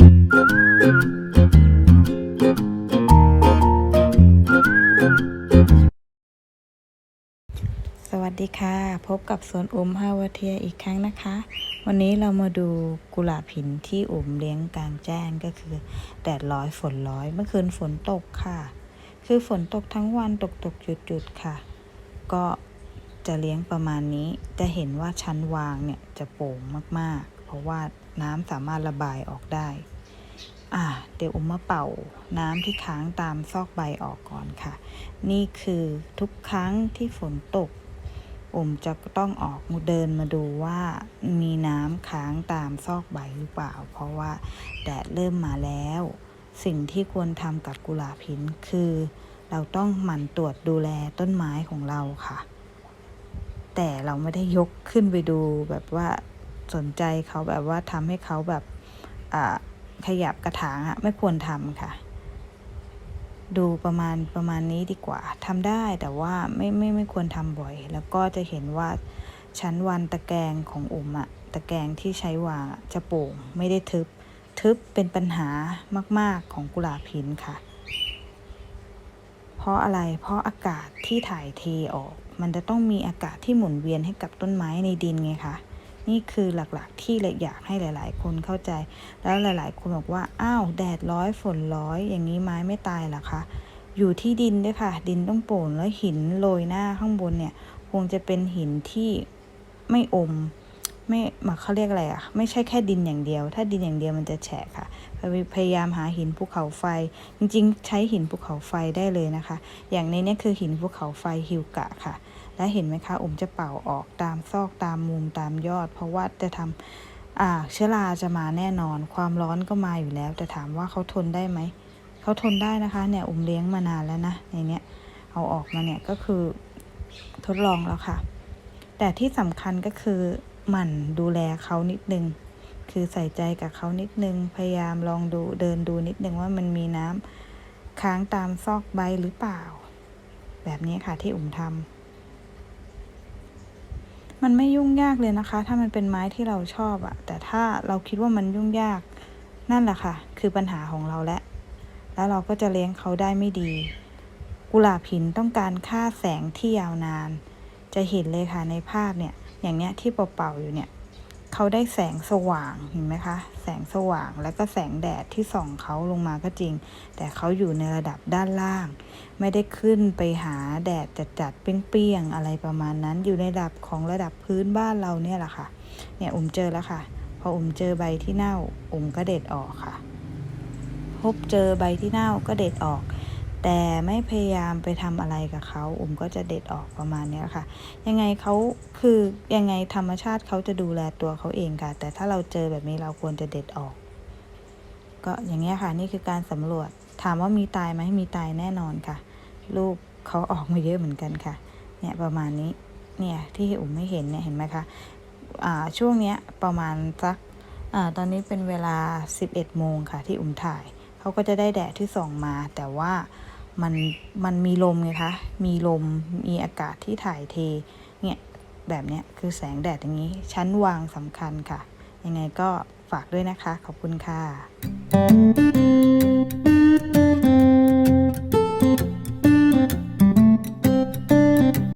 สวัสดีค่ะ พบกับสวนอมฮาวเทียอีกครั้งนะคะ วันนี้เรามาดูกุหลาบหินที่อุมเลี้ยงกลางแจ้งก็คือแดดร้อยฝนร้อย เมื่อคืนฝนตกค่ะ คือฝนตกทั้งวันตกตกหยุดหยุดค่ะ ก็จะเลี้ยงประมาณนี้จะเห็นว่าชั้นวางเนี่ยจะโป่งมากๆ เพราะว่า น้ำสามารถระบายออกได้ อ่า เดี๋ยวอุมมาเป่าน้ำที่ค้างตามซอกใบออกก่อนค่ะ นี่คือทุกครั้งที่ฝนตกอุมจะต้องออกเดินมาดูว่ามีน้ำค้างตามซอกใบหรือเปล่า เพราะว่าแดดเริ่มมาแล้ว สิ่งที่ควรทำกับกุหลาบหินคือ เราต้องหมั่นตรวจดูแลต้นไม้ของเราค่ะ แต่เราไม่ได้ยกขึ้นไปดูแบบว่า สนใจเขาแบบว่าทำให้เขาแบบขยับกระถางอะไม่ควรทำค่ะ ดูประมาณประมาณนี้ดีกว่าทำได้แต่ว่าไม่ไม่ไม่ควรทำบ่อย แล้วก็จะเห็นว่าชั้นวันตะแกรงของอุ๋มอะตะแกรงที่ใช้วางจะโป่งไม่ได้ทึบ ทึบเป็นปัญหามาก ๆของกุหลาบหินค่ะ เพราะอะไรเพราะอากาศที่ถ่ายเทออก มันจะต้องมีอากาศที่หมุนเวียนให้กับต้นไม้ในดินไงคะ นี่คือหลักๆที่เลยอยากให้หลาย ๆ คนเข้าใจ แล้วหลาย ๆ คนบอกว่า อ้าว แดดร้อยฝนร้อย อย่างนี้ไม้ไม่ตายหรอคะ อยู่ที่ดินด้วยค่ะ ดินต้องโป่งแล้วหินโรยหน้าข้างบนเนี่ย คงจะเป็นหินที่ไม่อม ไม่มาเขาเรียกอะไรอะ่ะ ไม่ใช่แค่ดินอย่างเดียว ถ้าดินอย่างเดียวมันจะแฉะค่ะ พยายามหาหินภูเขาไฟ จริง ๆ ใช้หินภูเขาไฟได้เลยนะคะ อย่างในนี้คือหินภูเขาไฟฮิวกะค่ะ และเห็นไหมคะอุ๋มจะเป่าออกตามซอกตามมุมตามยอด เพราะว่าจะทำอ่าเชื้อราจะมาแน่นอน ความร้อนก็มาอยู่แล้ว แต่ถามว่าเขาทนได้ไหมเขาทนได้นะคะเนี่ยอุ๋มเลี้ยงมานานแล้วนะในเนี้ยเอาออกมาเนี่ยก็คือทดลองแล้วค่ะ แต่ที่สำคัญก็คือหมั่นดูแลเขานิดนึง คือใส่ใจกับเขานิดนึง พยายามลองดูเดินดูนิดนึงว่ามันมีน้ำค้างตามซอกใบหรือเปล่า แบบนี้ค่ะที่อุ๋มทำ มันไม่ยุ่งยากเลยนะคะ ถ้ามันเป็นไม้ที่เราชอบอะแต่ถ้าเราคิดว่ามันยุ่งยากนั่นแหละค่ะ คือปัญหาของเราและ แล้วเราก็จะเลี้ยงเขาได้ไม่ดี กุหลาบหินต้องการค่าแสงที่ยาวนาน จะเห็นเลยค่ะในภาพเนี่ย อย่างเนี้ยที่เป่าๆอยู่เนี่ย เขาได้แสงสว่างเห็นไหมคะ แสงสว่างแล้วก็แสงแดดที่ส่องเขาลงมาก็จริง แต่เขาอยู่ในระดับด้านล่าง ไม่ได้ขึ้นไปหาแดดจัดๆเปรี้ยงๆอะไรประมาณนั้น อยู่ในระดับของระดับพื้นบ้านเราเนี่ยแหละค่ะ เนี่ยอุ่มเจอแล้วค่ะ พออุ่มเจอใบที่เน่าอุ่มก็เด็ดออกค่ะ พบเจอใบที่เน่าก็เด็ดออก แต่ไม่พยายามไปทำอะไรกับเขาอุ่มก็จะเด็ดออกประมาณนี้ค่ะ ยังไงเขาคือยังไงธรรมชาติเขาจะดูแลตัวเขาเองค่ะ แต่ถ้าเราเจอแบบนี้เราควรจะเด็ดออก ก็อย่างเงี้ค่ะนี่คือการสำรวจ ถามว่ามีตายไหมมีตายแน่นอนค่ะ ลูกเขาออกมาเยอะเหมือนกันค่ะ เนี่ยประมาณนี้เนี่ยที่อุ่มไม่เห็นเนี่ยเห็นไหมคะอ่าช่วงเนี้ยประมาณสักอ่าตอนนี้เป็นเวลา 11 โมงค่ะที่อุ่มถ่าย เขาก็จะได้แดดที่ส่องมา แต่ว่า มันมันมีลมไงคะ มีลมมีอากาศที่ถ่ายเทเนี่ยแบบเนี้ยคือแสงแดดอย่างนี้ ชั้นวางสำคัญค่ะ ยังไงก็ฝากด้วยนะคะ ขอบคุณค่ะ